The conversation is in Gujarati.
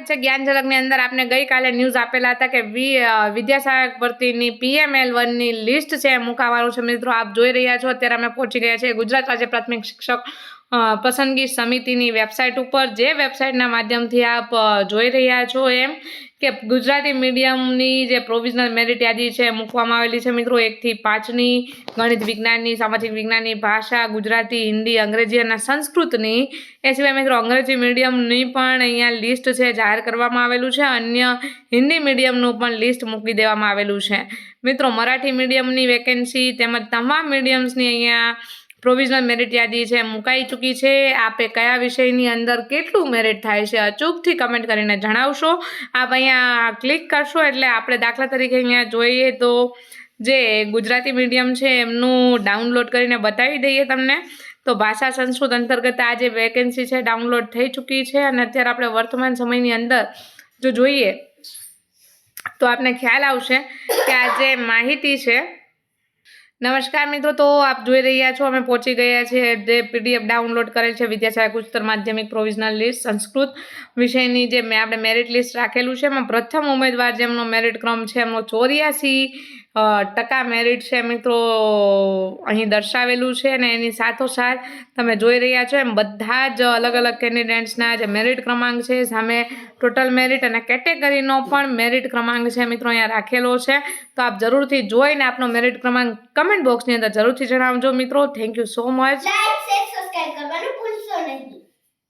છે જ્ઞાન ઝલકની અંદર. આપને ગઈકાલે ન્યૂઝ આપેલા હતા કે વિદ્યાસહાયક ભરતીની પીએમએલ વનની લિસ્ટ છે મુકાવાનું છે. મિત્રો, આપ જોઈ રહ્યા છો. અત્યારે અમે પહોંચી ગયા છે ગુજરાત રાજ્ય પ્રાથમિક શિક્ષક પસંદગી સમિતિની વેબસાઇટ ઉપર જે વેબસાઇટના માધ્યમથી આપ જોઈ રહ્યા છો એમ કે ગુજરાતી મીડિયમની જે પ્રોવિઝનલ મેરિટ યાદી છે મૂકવામાં આવેલી છે. મિત્રો, એકથી પાંચની ગણિત વિજ્ઞાનની, સામાજિક વિજ્ઞાનની, ભાષા, ગુજરાતી, હિન્દી, અંગ્રેજી અને સંસ્કૃતની. એ સિવાય મિત્રો, અંગ્રેજી મીડિયમની પણ અહીંયા લિસ્ટ છે જાહેર કરવામાં આવેલું છે. અન્ય હિન્દી મીડિયમનું પણ લિસ્ટ મૂકી દેવામાં આવેલું છે. મિત્રો, મરાઠી મીડિયમની વેકેન્સી તેમજ તમામ મીડિયમ્સની અહીંયા પ્રોવિઝનલ મેરિટ યાદી છે, મુકાઈ ચૂકી છે. આપે કયા વિષયની અંદર કેટલું મેરિટ થાય છે, અચૂકથી કમેન્ટ કરીને જણાવશો. આપ અહીંયા ક્લિક કરશો એટલે આપણે દાખલા તરીકે અહીંયા જોઈએ તો જે ગુજરાતી મીડિયમ છે, એમનું ડાઉનલોડ કરીને બતાવી દઈએ તમને. તો ભાષા સંસ્કૃત અંતર્ગત આ જે વેકેન્સી છે ડાઉનલોડ થઈ ચૂકી છે અને અત્યારે આપણે વર્તમાન સમયની અંદર જો જોઈએ તો આપને ખ્યાલ આવશે કે આ જે માહિતી છે નમસ્કાર મિત્રો, તો આપ જોઈ રહ્યા છો, અમે પહોંચી ગયા છીએ જે પીડીએફ ડાઉનલોડ કરેલ છે વિદ્યાશાળા ઉચ્ચતર માધ્યમિક પ્રોવિઝનલ લિસ્ટ સંસ્કૃત વિષયની જે મેં આપણે મેરિટ લિસ્ટ રાખેલું છે, એમાં પ્રથમ ઉમેદવાર જેમનો મેરિટ ક્રમ છે, એમનો ચોર્યાસી ટકા મેરિટ છે મિત્રો અહીં દર્શાવેલું છે અને એની સાથોસાથ તમે જોઈ રહ્યા છો એમ બધા જ અલગ અલગ કેન્ડિડેટ્સના જે મેરિટ ક્રમાંક છે, સામે ટોટલ મેરિટ અને કેટેગરીનો પણ મેરિટ ક્રમાંક છે મિત્રો અહીંયા રાખેલો છે. તો આપ જરૂરથી જોઈને આપનો મેરિટ ક્રમાંક કમેન્ટ બોક્સની અંદર જરૂરથી જણાવજો મિત્રો. Thank you so much like share subscribe કરવાનું